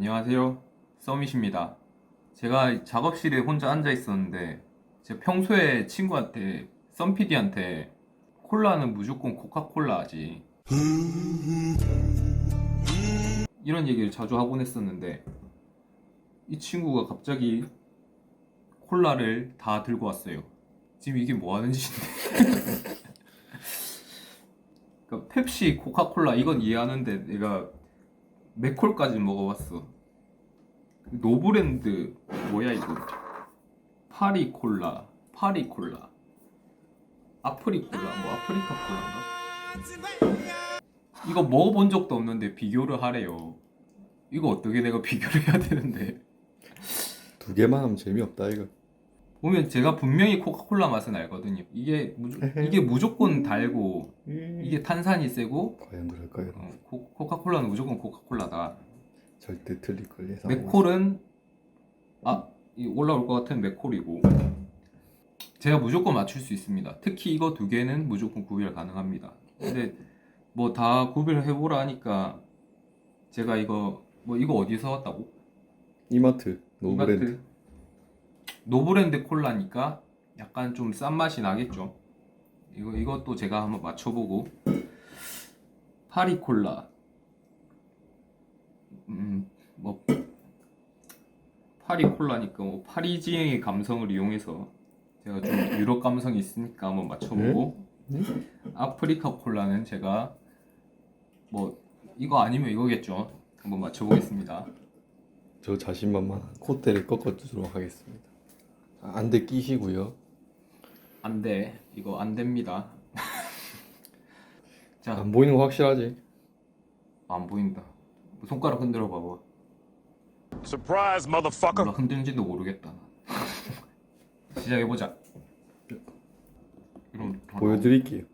안녕하세요. 써밋입니다. 제가 작업실에 혼자 앉아 있었는데, 제가 평소에 친구한테, 썸PD한테, 콜라는 무조건 코카콜라지. 이런 얘기를 자주 하곤 했었는데, 이 친구가 갑자기 콜라를 다 들고 왔어요. 지금 이게 뭐 하는 짓인데? 그러니까 펩시, 코카콜라 이건 이해하는데 내가 맥콜까지 먹어봤어. 노브랜드 뭐야 이거? 파리 콜라, 파리 콜라, 아프리 콜라, 뭐 아프리카 콜라인가? 이거 먹어본 적도 없는데 비교를 하래요. 이거 어떻게 내가 비교를 해야 되는데? 두 개만 하면 재미없다 이거. 보면 제가 분명히 코카콜라 맛은 알거든요. 이게 무, 이게 무조건 달고 이게 탄산이 세고 과연 그럴까요? 어, 코, 코카콜라는 무조건 코카콜라다. 절대 틀릴 걸 예상. 맥콜은 아이 올라올 것 같은 맥콜이고 제가 무조건 맞출 수 있습니다. 특히 이거 두 개는 무조건 구별 가능합니다. 근데 뭐 다 구별을 해보라 하니까 제가 이거 뭐 이거 어디서 왔다고? 이마트 노브랜드. 이마트. 노브랜드 콜라니까 약간 좀 싼 맛이 나겠죠. 이거 이것도 제가 한번 맞춰보고 파리콜라. 음뭐 파리 콜라니까 뭐 파리지행의 감성을 이용해서 제가 좀 유럽 감성이 있으니까 한번 맞춰보고 네? 아프리카 콜라는 제가 뭐 이거 아니면 이거겠죠. 한번 맞춰보겠습니다. 저 자신만만 콧대를 꺾어주도록 하겠습니다. 자, 안대 끼시고요. 안 돼. 이거 안 됩니다. 자, 안 보이는 거 확실하지? 안 보인다. 손가락 흔들어 봐봐. Surprise, motherfucker. 몰라 흔들지도 모르겠다. 시작해 보자. 이런 보여드릴게요.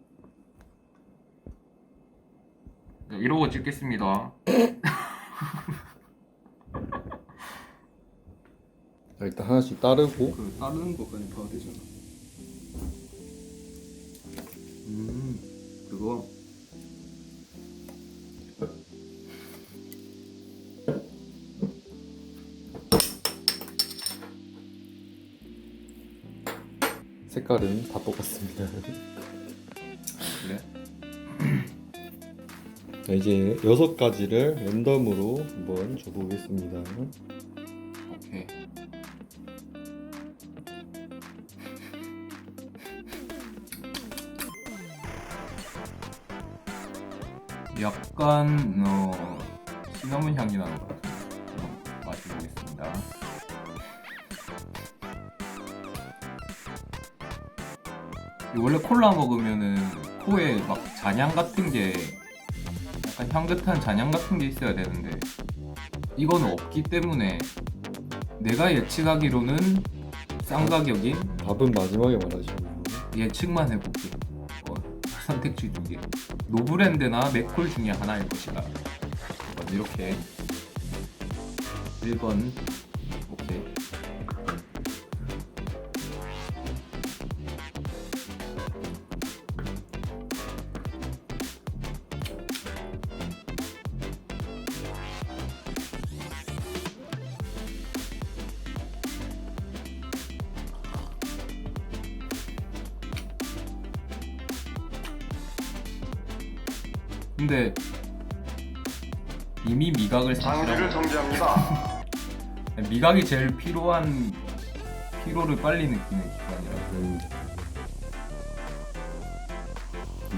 이러고 찍겠습니다. 자, 일단 하나씩 따르고 그 따르는 것까지 봐야 되잖아. 음, 그거. 색깔은 다 똑같습니다. 그래? 자, 이제 여섯 가지를 랜덤으로 한번 줘보겠습니다. 오케이. 약간 어 시나몬 향이 나는 것 같아요. 마셔보겠습니다. 원래 콜라 먹으면은 코에 막 잔향 같은 게 약간 향긋한 잔향 같은 게 있어야 되는데 이거는 없기 때문에 내가 예측하기로는 싼 가격인 답은 마지막에 말하시고 예측만 해볼게. 어, 선택지 두 개. 노브랜드나 맥콜 중에 하나일 것이다. 이건 이렇게 1번 오케이. 근데 이미 미각을 장비를 정지합니다. 미각이 제일 필요한 피로를 빨리 느끼는 기간이라 음.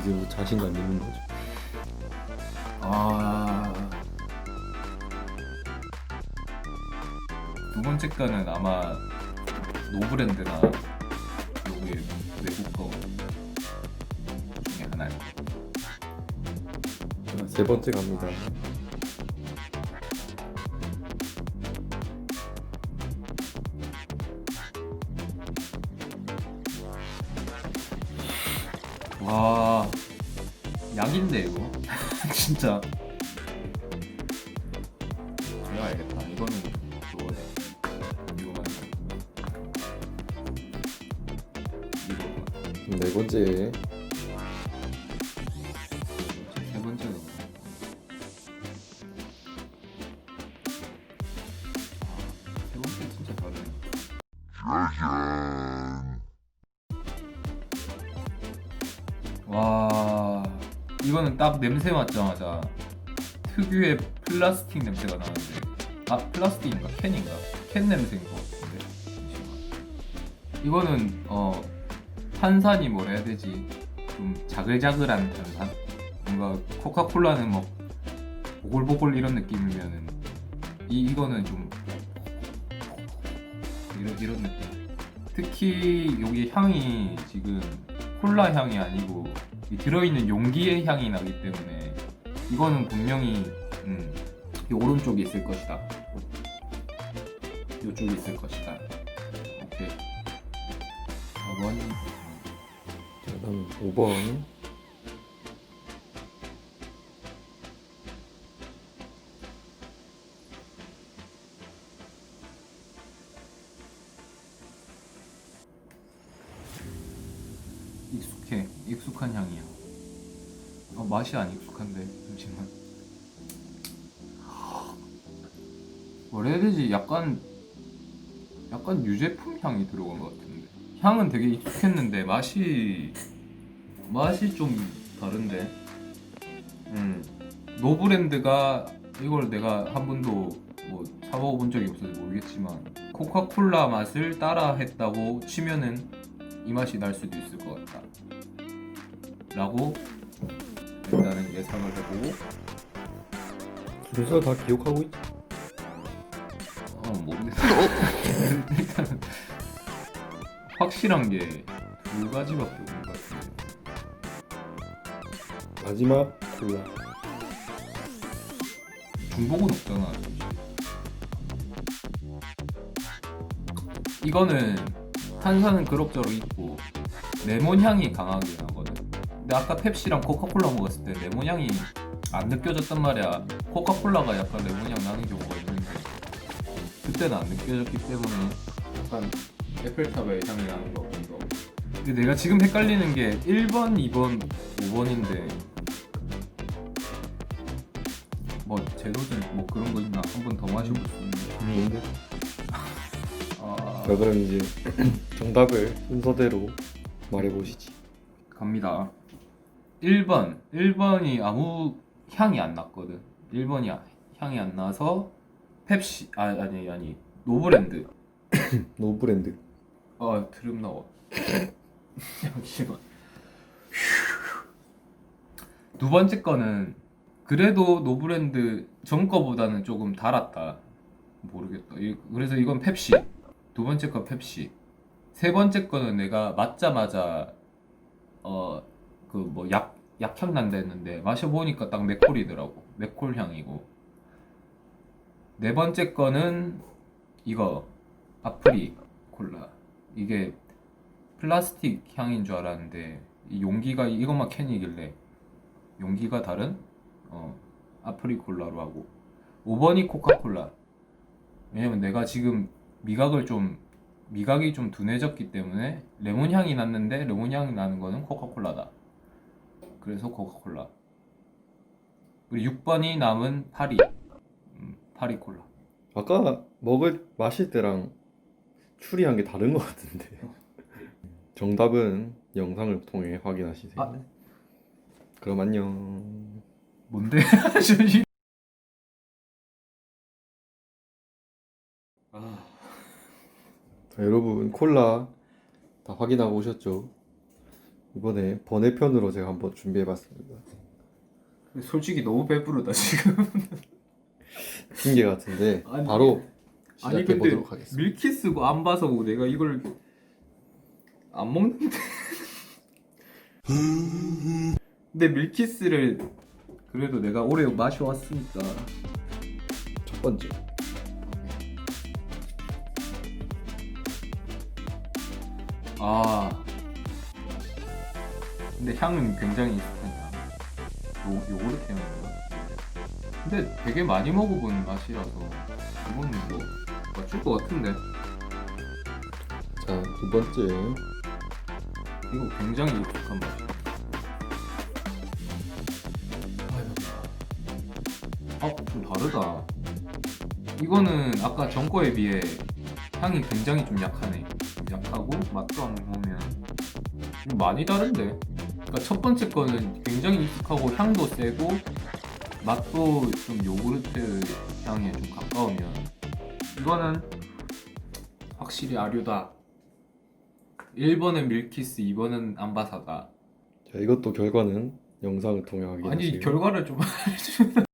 이제 뭐 자신감 있는 거죠. 아... 두 번째 거는 아마 노브랜드나 여기 외국 거 중에 하나일 거예요. 자, 세 번째 갑니다. 와 약인데 이거? 진짜. 내가 알겠다. 이거는 그거네 이거만. 이거 네 번째 이거는 딱 냄새 맡자마자 특유의 플라스틱 냄새가 나는데. 아 플라스틱인가? 캔인가? 캔 냄새인 것 같은데 잠시만. 이거는 어 탄산이 뭐라 해야 되지? 좀 자글자글한 탄산? 뭔가 코카콜라는 뭐 보글보글 이런 느낌이면은 이 이거는 좀 이런 이런 느낌. 특히 여기 향이 지금 콜라 향이 아니고 이 들어있는 용기의 향이 나기 때문에 이거는 분명히 음, 이 오른쪽에 있을 것이다. 이쪽에 있을 것이다. 오케이. 4번. 자, 다음 5번. 익숙한 향이야. 어, 맛이 안 익숙한데. 잠시만. 뭐라 해야 되지? 약간 약간 유제품 향이 들어간 것 같은데. 향은 되게 익숙했는데 맛이 맛이 좀 다른데. 음. 노브랜드가 이걸 내가 한 번도 뭐 사먹어본 적이 없어서 모르겠지만 코카콜라 맛을 따라 했다고 치면은 이 맛이 날 수도 있을 것 같다. 라고 일단은 예상을 해보고 순서 다 기억하고 있지? 어 모르겠어. 일단은 확실한 게 두 가지밖에 없는 것 같은데. 마지막 콜라. 중복은 없잖아. 이거는 탄산은 그럭저럭 있고 레몬 향이 강하게 나거든. 근데 아까 펩시랑 코카콜라 먹었을 때 레몬 향이 안 느껴졌단 말이야. 코카콜라가 약간 레몬 향 나는 경우가 있는데 그때는 안 느껴졌기 때문에 약간 에펠탑의 향이 나는 것 같기도 하고. 근데 내가 지금 헷갈리는 게 1번, 2번, 5번인데 뭐 제로들 뭐 그런 거 있나 한 번 더 마셔볼 수 있는 근데 아 자, 그럼 이제 정답을 순서대로 말해보시지. 갑니다 1번 1번이 아무 향이 안 났거든. 1번이 아- 향이 안 나서 펩시 아 아니 아니 노브랜드. 노브랜드. 아 드럼 나와. 잠시만 두 번째 거는 그래도 노브랜드 전 거보다는 조금 달았다. 모르겠다. 이- 그래서 이건 펩시. 두 번째 거 펩시. 세 번째 거는 내가 맞자마자 어 그 뭐 약 약향 난다 했는데 마셔보니까 딱 맥콜이더라고. 맥콜 향이고. 네 번째 거는 이거. 아프리 콜라. 이게 플라스틱 향인 줄 알았는데 이 용기가 이것만 캔이길래 용기가 다른? 어 아프리 콜라로 하고. 5번이 코카콜라. 왜냐면 내가 지금 미각을 좀 미각이 좀 둔해졌기 때문에 레몬 향이 났는데 레몬 향이 나는 거는 코카콜라다 그래서 코카콜라 그리고 6번이 남은 파리 음, 파리 콜라 아까 먹을 마실 때랑 추리한 게 다른 것 같은데. 정답은 영상을 통해 확인하시세요. 아. 그럼 안녕. 뭔데? 아, 자, 여러분 콜라 다 확인하고 오셨죠? 이번에 번외편으로 제가 한번 준비해봤습니다. 솔직히 너무 배부르다 지금. 핑계 같은데 아니, 바로 아니, 시작해 근데 보도록 하겠습니다. 밀키 쓰고 안 봐서 뭐 내가 이걸 안 먹는데. 근데 밀키스를 그래도 내가 오래 마셔왔으니까 첫 번째 아 근데 향은 굉장히 익숙한 향 요, 요구르트 향인가? 근데 되게 많이 먹어본 맛이라서 이거는 뭐 맞출 것 같은데 자 두 번째 이거 굉장히 익숙한 맛이야 아, 좀 다르다. 이거는 아까 전 거에 비해 향이 굉장히 좀 약하네. 좀 약하고 맛도 안 보면 좀 많이 다른데. 그러니까 첫 번째 거는 굉장히 익숙하고 향도 세고 맛도 좀 요구르트 향에 좀 가까우면 이거는 확실히 아류다 1번은 밀키스 2번은 안바사다 자, 이것도 결과는 영상을 통해 확인하세요. 아니 결과를 좀 알려주면